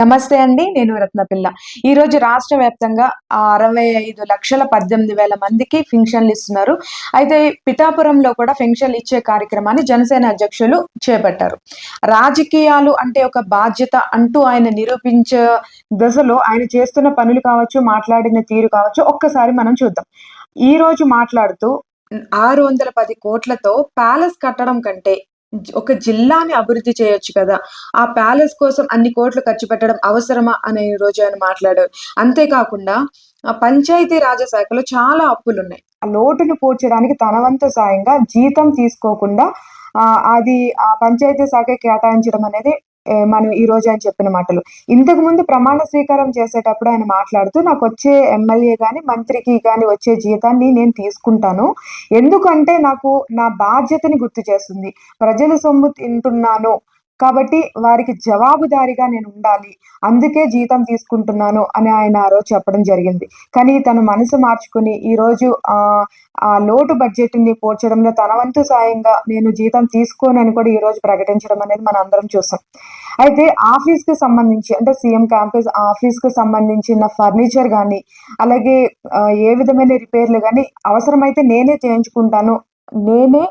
నమస్తే అండి నేను రత్నపిల్ల. ఈ రోజు రాష్ట్ర వ్యాప్తంగా అరవై ఐదు లక్షల పద్దెనిమిది వేల మందికి పెన్షన్లు ఇస్తున్నారు. అయితే పిఠాపురంలో కూడా ఫింక్షన్లు ఇచ్చే కార్యక్రమాన్ని జనసేన అధ్యక్షులు చేపట్టారు. రాజకీయాలు అంటే ఒక బాధ్యత అంటూ ఆయన నిరూపించే దశలో ఆయన చేస్తున్న పనులు కావచ్చు మాట్లాడిన తీరు కావచ్చు ఒక్కసారి మనం చూద్దాం. ఈ రోజు మాట్లాడుతూ ఆరు వందల పది కోట్లతో ప్యాలెస్ కట్టడం కంటే ఒక జిల్లాని అభివృద్ధి చేయొచ్చు కదా. ఆ ప్యాలెస్ కోసం అన్ని కోట్లు ఖర్చు పెట్టడం అవసరమా అనే రోజు ఆయన మాట్లాడారు. అంతేకాకుండా ఆ పంచాయతీ రాజశాఖలో చాలా అప్పులు ఉన్నాయి ఆ లోటును పూడ్చడానికి తన వంతు సాయంగా జీతం తీసుకోకుండా ఆ, అది ఆ పంచాయతీ శాఖ కేటాయించడం అనేది మనం ఈ రోజు ఆయన చెప్పిన మాటలు. ఇంతకు ముందు ప్రమాణ స్వీకారం చేసేటప్పుడు ఆయన మాట్లాడుతూ నాకు వచ్చే ఎమ్మెల్యే కానీ మంత్రికి కానీ వచ్చే జీతాన్ని నేను తీసుకుంటాను. ఎందుకంటే నాకు నా బాధ్యతని గుర్తు చేస్తుంది. ప్రజల సొమ్ము తింటున్నాను. కాబట్టి వారికి జవాబుదారిగా నేను ఉండాలి అందుకే జీతం తీసుకుంటున్నాను అని ఆయన ఆ రోజు చెప్పడం జరిగింది. కానీ తను మనసు మార్చుకుని ఈరోజు ఆ లోటు బడ్జెట్ని పోర్చడంలో తన వంతు సాయంగా నేను జీతం తీసుకోనని కూడా ఈరోజు ప్రకటించడం అనేది మనం అందరం చూసాం. అయితే ఆఫీస్కి సంబంధించి అంటే సీఎం క్యాంపస్ ఆఫీస్కి సంబంధించిన ఫర్నిచర్ కానీ అలాగే ఏ విధమైన రిపేర్లు కానీ అవసరమైతే నేనే చేయించుకుంటాను. నేనే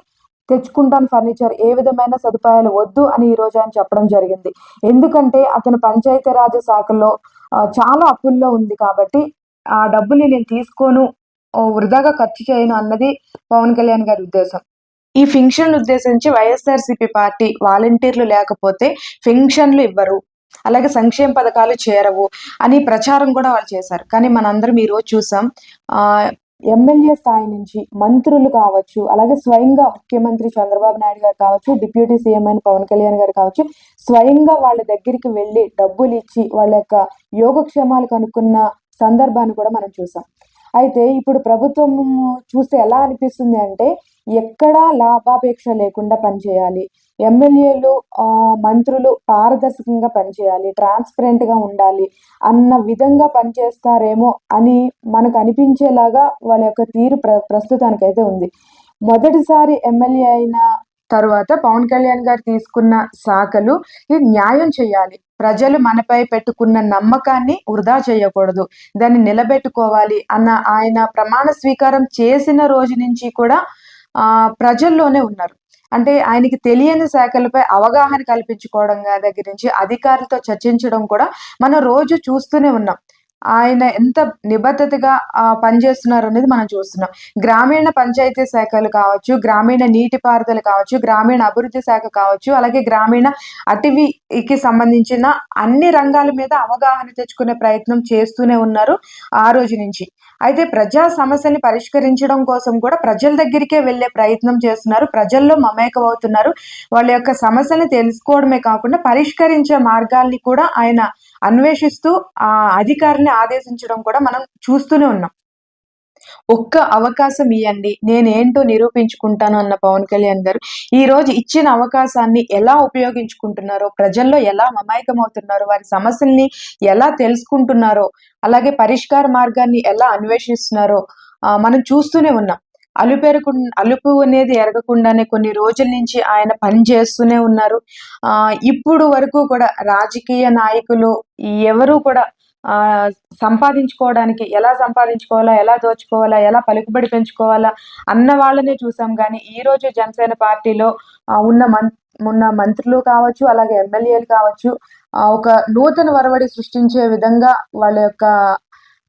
తెచ్చుకుంటాను ఫర్నిచర్ ఏ విధమైన సదుపాయాలు వద్దు అని ఈ రోజు ఆయన చెప్పడం జరిగింది. ఎందుకంటే అతను పంచాయతీరాజ్ శాఖలో చాలా అప్పుల్లో ఉంది కాబట్టి ఆ డబ్బుని నేను తీసుకోను వృధాగా ఖర్చు చేయను అన్నది పవన్ కళ్యాణ్ గారి ఉద్దేశం. ఈ ఫింక్షన్ ఉద్దేశించి వైఎస్ఆర్సీపీ పార్టీ వాలంటీర్లు లేకపోతే ఫింక్షన్లు ఇవ్వరు అలాగే సంక్షేమ పథకాలు చేరవు అని ప్రచారం కూడా వాళ్ళు చేశారు. కానీ మనందరం ఈ రోజు చూసాం ఎమ్మెల్యే స్థాయి నుంచి మంత్రులు కావచ్చు అలాగే స్వయంగా ముఖ్యమంత్రి చంద్రబాబు నాయుడు గారు కావచ్చు డిప్యూటీ సీఎం అయిన పవన్ కళ్యాణ్ గారు కావచ్చు స్వయంగా వాళ్ళ దగ్గరికి వెళ్ళి డబ్బులు ఇచ్చి వాళ్ళ యొక్క యోగక్షేమాలు కనుక్కున్న సందర్భాన్ని కూడా మనం చూసాం. అయితే ఇప్పుడు ప్రభుత్వం చూస్తే ఎలా అనిపిస్తుంది అంటే ఎక్కడా లాభాపేక్ష లేకుండా పనిచేయాలి. ఎమ్మెల్యేలు మంత్రులు పారదర్శకంగా పనిచేయాలి ట్రాన్స్పరెంట్గా ఉండాలి అన్న విధంగా పనిచేస్తారేమో అని మనకు అనిపించేలాగా వాళ్ళ యొక్క తీరు ప్ర ప్రస్తుతానికైతే ఉంది. మొదటిసారి ఎమ్మెల్యే అయిన తర్వాత పవన్ కళ్యాణ్ గారు తీసుకున్న శాఖలు ఇది న్యాయం చేయాలి. ప్రజలు మనపై పెట్టుకున్న నమ్మకాన్ని వృధా చేయకూడదు. దాన్ని నిలబెట్టుకోవాలి అన్న ఆయన ప్రమాణ స్వీకారం చేసిన రోజు నుంచి కూడా ఆ ప్రజల్లోనే ఉన్నారు. అంటే ఆయనకి తెలియని శాఖలపై అవగాహన కల్పించుకోవడం దగ్గర నుంచి అధికారులతో చర్చించడం కూడా మనం రోజు చూస్తూనే ఉన్నాం. ఆయన ఎంత నిబద్ధతగా ఆ, పనిచేస్తున్నారు అనేది మనం చూస్తున్నాం. గ్రామీణ పంచాయతీ శాఖలు కావచ్చు గ్రామీణ నీటిపారుదల కావచ్చు గ్రామీణ అభివృద్ధి శాఖ కావచ్చు అలాగే గ్రామీణ అటవీకి సంబంధించిన అన్ని రంగాల మీద అవగాహన తెచ్చుకునే ప్రయత్నం చేస్తూనే ఉన్నారు ఆ రోజు నుంచి. అయితే ప్రజా సమస్యని పరిష్కరించడం కోసం కూడా ప్రజల దగ్గరికే వెళ్ళే ప్రయత్నం చేస్తున్నారు. ప్రజల్లో మమేకం అవుతున్నారు. వాళ్ళ యొక్క సమస్యని తెలుసుకోవడమే కాకుండా పరిష్కరించే మార్గాల్ని కూడా ఆయన అన్వేషిస్తూ ఆ అధికారిని ఆదేశించడం కూడా మనం చూస్తూనే ఉన్నాం. ఒక్క అవకాశం ఇవ్వండి నేనేంటో నిరూపించుకుంటాను అన్న పవన్ కళ్యాణ్ గారు. ఈ రోజు ఇచ్చిన అవకాశాన్ని ఎలా ఉపయోగించుకుంటున్నారో ప్రజల్లో ఎలా మమాయకమవుతున్నారో వారి సమస్యల్ని ఎలా తెలుసుకుంటున్నారో అలాగే పరిష్కార మార్గాన్ని ఎలా అన్వేషిస్తున్నారో ఆ, మనం చూస్తూనే ఉన్నాం. అలుపెరకు అలుపు అనేది ఎరగకుండానే కొన్ని రోజుల నుంచి ఆయన పని చేస్తూనే ఉన్నారు. ఆ ఇప్పుడు వరకు కూడా రాజకీయ నాయకులు ఎవరు కూడా ఆ సంపాదించుకోవడానికి ఎలా సంపాదించుకోవాలా ఎలా దోచుకోవాలా ఎలా పలుకుబడి పెంచుకోవాలా అన్న వాళ్ళనే చూసాం. కానీ ఈ రోజు జనసేన పార్టీలో ఉన్న మం ఉన్న మంత్రులు కావచ్చు అలాగే ఎమ్మెల్యేలు కావచ్చు ఒక నూతన వరవడి సృష్టించే విధంగా వాళ్ళ యొక్క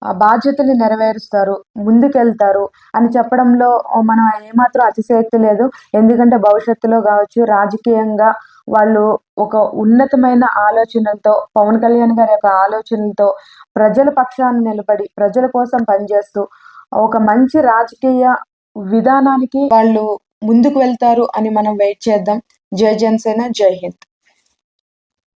బాధ్యతలు నెరవేరుస్తారు ముందుకెళ్తారు అని చెప్పడంలో మనం ఏమాత్రం అతిశయక్తి లేదు. ఎందుకంటే భవిష్యత్తులో కావచ్చు రాజకీయంగా వాళ్ళు ఒక ఉన్నతమైన ఆలోచనలతో పవన్ కళ్యాణ్ గారి యొక్క ఆలోచనలతో ప్రజల పక్షాన్ని నిలబడి ప్రజల కోసం పనిచేస్తూ ఒక మంచి రాజకీయ విధానానికి వాళ్ళు ముందుకు వెళ్తారు అని మనం వెయిట్ చేద్దాం. జై జనసేన జై హింద్.